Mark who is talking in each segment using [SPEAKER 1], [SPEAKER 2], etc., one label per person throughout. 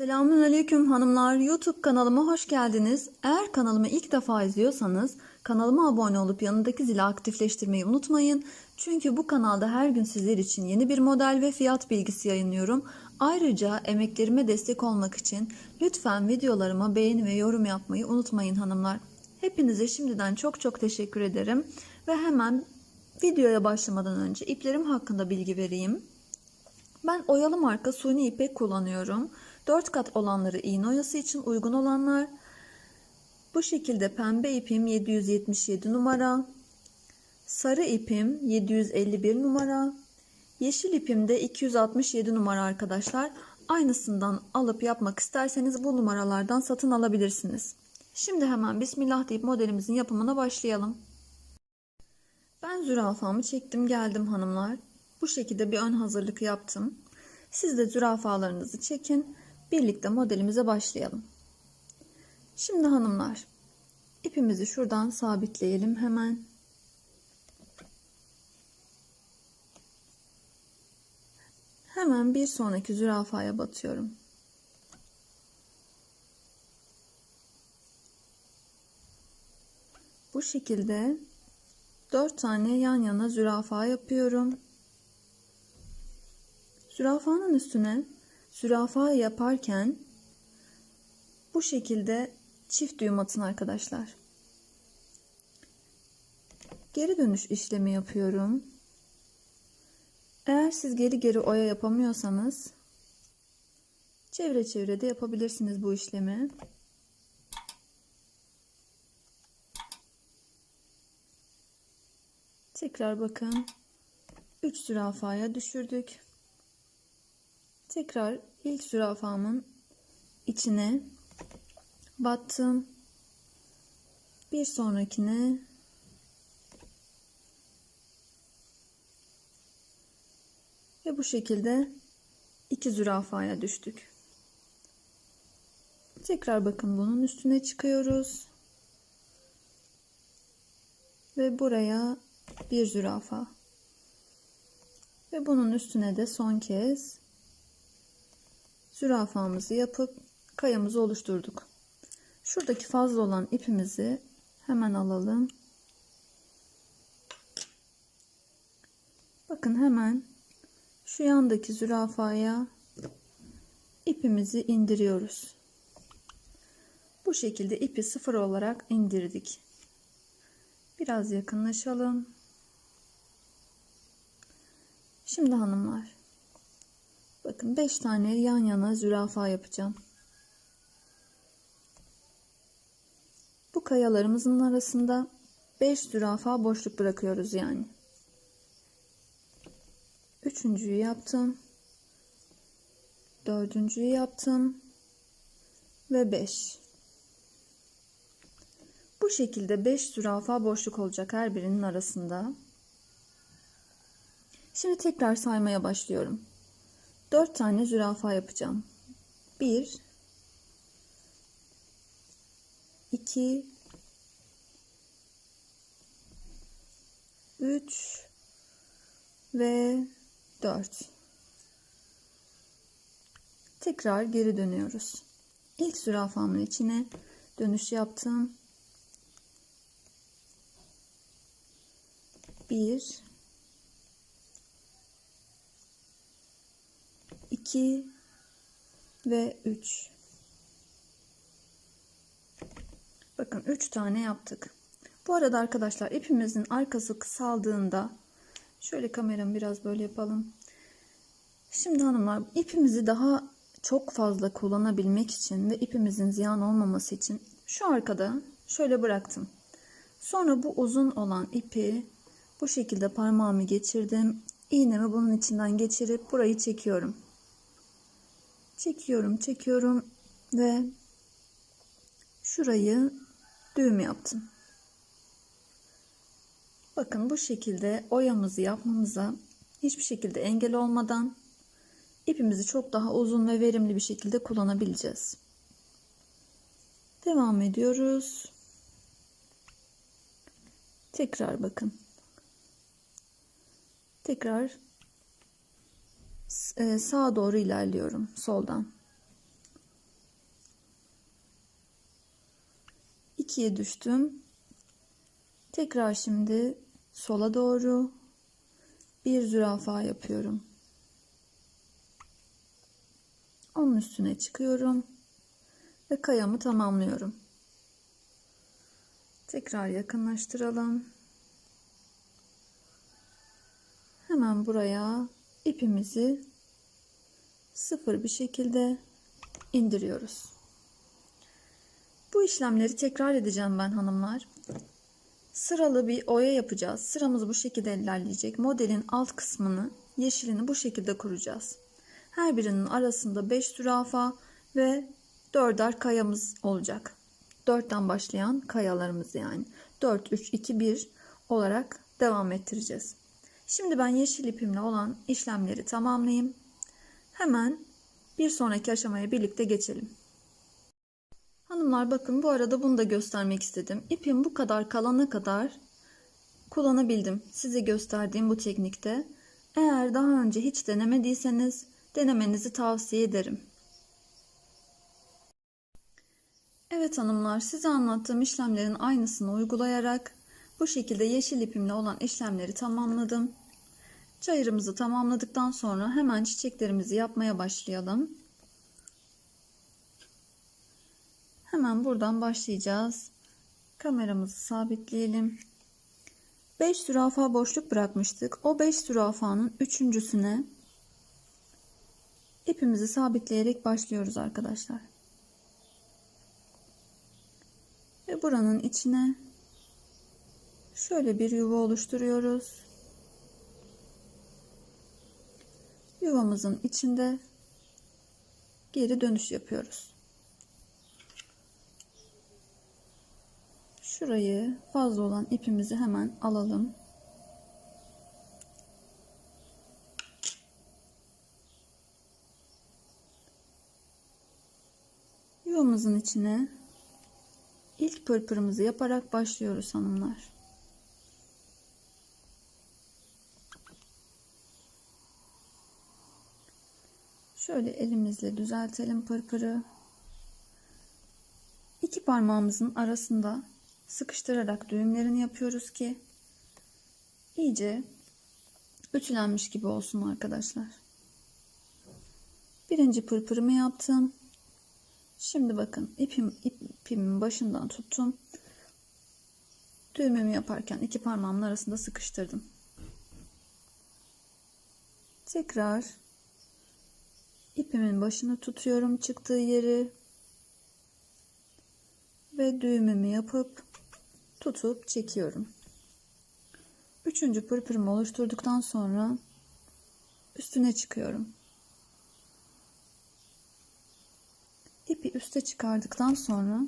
[SPEAKER 1] Selamünaleyküm hanımlar. YouTube kanalıma hoş geldiniz. Eğer kanalımı ilk defa izliyorsanız kanalıma abone olup yanındaki zili aktifleştirmeyi unutmayın. Çünkü bu kanalda her gün sizler için yeni bir model ve fiyat bilgisi yayınlıyorum. Ayrıca emeklerime destek olmak için lütfen videolarıma beğeni ve yorum yapmayı unutmayın hanımlar. Hepinize şimdiden çok çok teşekkür ederim. Ve hemen videoya başlamadan önce iplerim hakkında bilgi vereyim. Ben oyalı marka suni ipek kullanıyorum. 4 kat olanları iğne oyası için uygun olanlar. Bu şekilde pembe ipim 777 numara. Sarı ipim 751 numara. Yeşil ipim de 267 numara arkadaşlar. Aynısından alıp yapmak isterseniz bu numaralardan satın alabilirsiniz. Şimdi hemen Bismillah deyip modelimizin yapımına başlayalım. Ben zürafamı çektim geldim hanımlar. Bu şekilde bir ön hazırlık yaptım. Siz de zürafalarınızı çekin. Birlikte modelimize başlayalım. Şimdi hanımlar ipimizi şuradan sabitleyelim hemen. Hemen bir sonraki zürafaya batıyorum. Bu şekilde 4 tane yan yana zürafa yapıyorum. Zürafanın üstüne zürafa yaparken bu şekilde çift düğüm atın arkadaşlar. Geri dönüş işlemi yapıyorum. Eğer siz geri geri oya yapamıyorsanız çevre çevre de yapabilirsiniz bu işlemi. Tekrar bakın. 3 zürafaya düşürdük. Tekrar ilk zürafamın içine battım. Bir sonrakine ve bu şekilde iki zürafaya düştük. Tekrar bakın bunun üstüne çıkıyoruz. Ve buraya bir zürafa. Ve bunun üstüne de son kez zürafamızı yapıp kayamızı oluşturduk. Şuradaki fazla olan ipimizi hemen alalım. Bakın hemen şu yandaki zürafaya ipimizi indiriyoruz. Bu şekilde ipi sıfır olarak indirdik. Biraz yakınlaşalım. Şimdi hanımlar bakın 5 tane yan yana zürafa yapacağım. Bu kayalarımızın arasında 5 zürafa boşluk bırakıyoruz yani. Üçüncüyü yaptım. Dördüncüyü yaptım. Ve 5. Bu şekilde 5 zürafa boşluk olacak her birinin arasında. Şimdi tekrar saymaya başlıyorum. 4 tane zürafa yapacağım. 1 2 3 ve 4 tekrar geri dönüyoruz. İlk zürafamın içine dönüş yaptım. 1 2 ve 3 Bakın 3 tane yaptık. Bu arada arkadaşlar ipimizin arkası kısaldığında şöyle kameramı biraz böyle yapalım. Şimdi hanımlar ipimizi daha çok fazla kullanabilmek için ve ipimizin ziyan olmaması için şu arkada şöyle bıraktım. Sonra bu uzun olan ipi bu şekilde parmağımı geçirdim. İğnemi bunun içinden geçirip burayı çekiyorum. Çekiyorum, çekiyorum ve şurayı düğüm yaptım. Bakın bu şekilde oyamızı yapmamıza hiçbir şekilde engel olmadan ipimizi çok daha uzun ve verimli bir şekilde kullanabileceğiz. Devam ediyoruz. Tekrar bakın. Tekrar e, sağa doğru ilerliyorum soldan. 2'ye düştüm. Tekrar şimdi sola doğru bir zürafa yapıyorum. Onun üstüne çıkıyorum ve kayamı tamamlıyorum. Tekrar yakınlaştıralım. Hemen buraya ipimizi sıfır bir şekilde indiriyoruz. Bu işlemleri tekrar edeceğim ben hanımlar. Sıralı bir oya yapacağız. Sıramız bu şekilde ilerleyecek. Modelin alt kısmını, yeşilini bu şekilde kuracağız. Her birinin arasında 5 zürafa ve 4'er kayamız olacak. 4'ten başlayan kayalarımız yani. 4, 3, 2, 1 olarak devam ettireceğiz. Şimdi ben yeşil ipimle olan işlemleri tamamlayayım. Hemen bir sonraki aşamaya birlikte geçelim. Hanımlar bakın bu arada bunu da göstermek istedim. İpim bu kadar kalana kadar kullanabildim. Size gösterdiğim bu teknikte. Eğer daha önce hiç denemediyseniz denemenizi tavsiye ederim. Evet hanımlar size anlattığım işlemlerin aynısını uygulayarak bu şekilde yeşil ipimle olan işlemleri tamamladım. Çayırımızı tamamladıktan sonra hemen çiçeklerimizi yapmaya başlayalım. Hemen buradan başlayacağız. Kameramızı sabitleyelim. 5 zürafa boşluk bırakmıştık. O 5 zürafanın üçüncüsüne ipimizi sabitleyerek başlıyoruz arkadaşlar. Ve buranın içine şöyle bir yuva oluşturuyoruz. Yuvamızın içinde geri dönüş yapıyoruz. Şurayı fazla olan ipimizi hemen alalım. Yuvamızın içine ilk pırpırımızı yaparak başlıyoruz hanımlar. Şöyle elimizle düzeltelim pırpırı. İki parmağımızın arasında sıkıştırarak düğümlerini yapıyoruz ki iyice ütülenmiş gibi olsun arkadaşlar. Birinci pırpırımı yaptım. Şimdi bakın ipim, ipimin başından tuttum. Düğümümü yaparken iki parmağımın arasında sıkıştırdım. Tekrar ipimin başını tutuyorum çıktığı yeri ve düğümümü yapıp tutup çekiyorum. Üçüncü pırpırımı oluşturduktan sonra üstüne çıkıyorum. İpi üste çıkardıktan sonra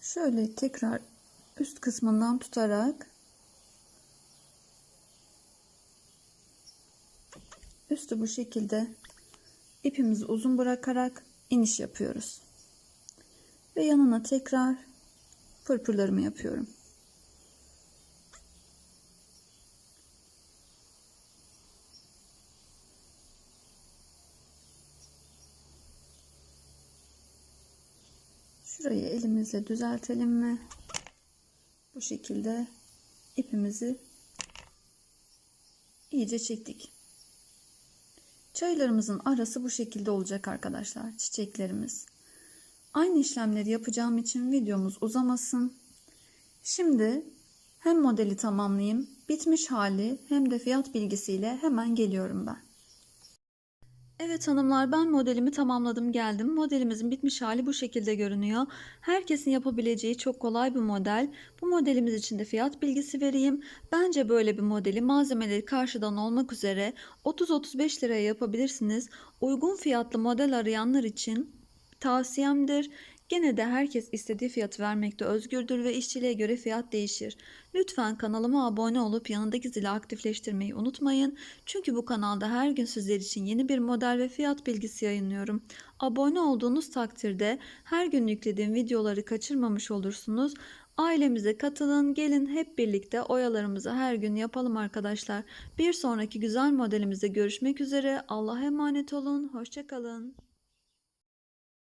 [SPEAKER 1] şöyle tekrar üst kısmından tutarak üstü bu şekilde ipimizi uzun bırakarak iniş yapıyoruz. Ve yanına tekrar pırpırlarımı yapıyorum. Şurayı elimizle düzeltelim ve bu şekilde ipimizi iyice çektik. Çaylarımızın arası bu şekilde olacak arkadaşlar. Çiçeklerimiz. Aynı işlemleri yapacağım için videomuz uzamasın. Şimdi hem modeli tamamlayayım, bitmiş hali hem de fiyat bilgisiyle hemen geliyorum ben. Evet hanımlar ben modelimi tamamladım geldim. Modelimizin bitmiş hali bu şekilde görünüyor. Herkesin yapabileceği çok kolay bir model. Bu modelimiz için de fiyat bilgisi vereyim. Bence böyle bir modeli malzemeleri karşıdan olmak üzere 30-35 liraya yapabilirsiniz. Uygun fiyatlı model arayanlar için tavsiyemdir. Gene de herkes istediği fiyatı vermekte özgürdür ve işçiliğe göre fiyat değişir. Lütfen kanalıma abone olup yanındaki zili aktifleştirmeyi unutmayın. Çünkü bu kanalda her gün sizler için yeni bir model ve fiyat bilgisi yayınlıyorum. Abone olduğunuz takdirde her gün yüklediğim videoları kaçırmamış olursunuz. Ailemize katılın, gelin hep birlikte oyalarımızı her gün yapalım arkadaşlar. Bir sonraki güzel modelimizde görüşmek üzere. Allah'a emanet olun, hoşçakalın.